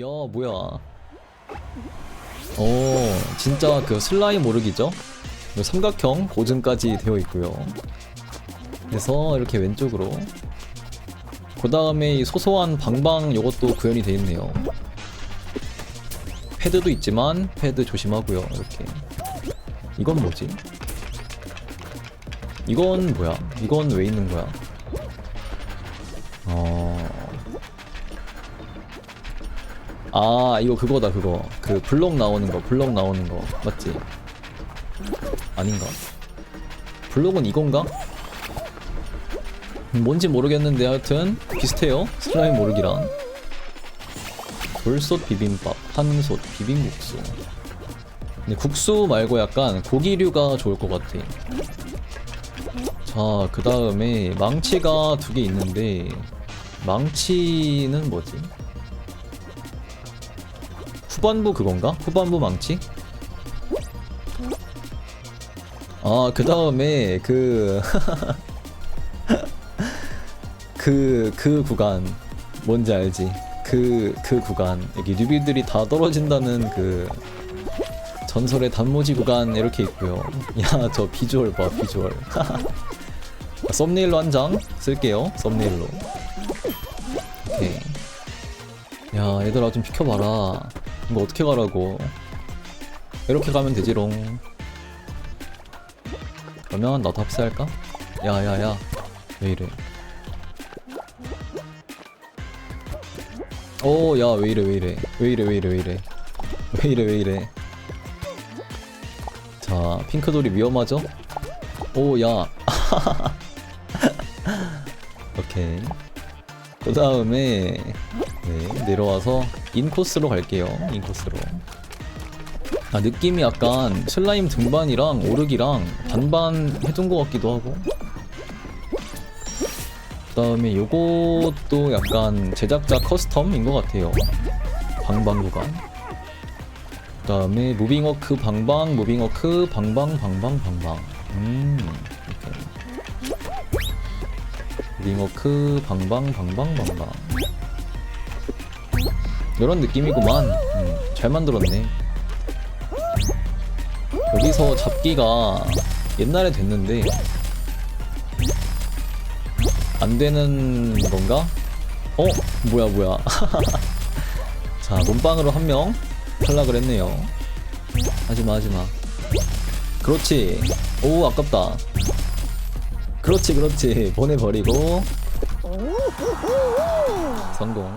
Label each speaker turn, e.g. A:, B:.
A: 야 뭐야? 오 진짜 그 슬라임 오르기죠? 그리고 삼각형 보증까지 되어 있고요. 그래서 이렇게 왼쪽으로. 그 다음에 이 소소한 방방 요것도 구현이 되어 있네요. 패드도 있지만 패드 조심하고요 이렇게. 이건 뭐지? 이건 뭐야? 이건 왜 있는 거야? 어 아 이거 그거다 그거 그 블록 나오는 거 블록 나오는 거 맞지? 아닌가? 블록은 이건가? 뭔지 모르겠는데 하여튼 비슷해요 슬라임 모르기랑 돌솥 비빔밥 한솥 비빔국수 근데 국수 말고 약간 고기류가 좋을 것 같아 자그 다음에 망치가 두 개 있는데 망치는 뭐지? 후반부 그건가? 후반부 망치? 아, 그 다음에 그, 그, 그 구간. 뭔지 알지? 그, 그 구간. 여기 뉴비들이 다 떨어진다는 그, 전설의 단무지 구간 이렇게 있고요. 야, 저 비주얼 봐, 비주얼. 썸네일로 한 장 쓸게요. 썸네일로. 오케이. 야, 얘들아 좀 비켜봐라. 이거 어떻게 가라고? 이렇게 가면 되지롱. 그러면 나도 합세할까? 야야야, 왜 이래? 오, 야, 왜 이래, 왜 이래? 왜 이래, 왜 이래, 왜 이래? 왜 이래, 왜 이래? 자, 핑크돌이 위험하죠? 오, 야. 오케이. 그 다음에 네, 내려와서 인코스로 갈게요. 인코스로. 아, 느낌이 약간 슬라임 등반이랑 오르기랑 반반 해둔 것 같기도 하고. 그 다음에 요것도 약간 제작자 커스텀인 것 같아요. 방방 구간. 그 다음에 무빙워크 방방, 무빙워크 방방, 방방, 방방. 음, 이렇게. 무빙워크 방방, 방방, 방방. 이런 느낌이구만. 음, 잘 만들었네. 여기서 잡기가 옛날에 됐는데 안 되는 건가? 어? 뭐야 뭐야 자 몸빵으로 한 명 탈락을 했네요 하지마 하지마 그렇지 오 아깝다 그렇지 그렇지. 보내버리고. 성공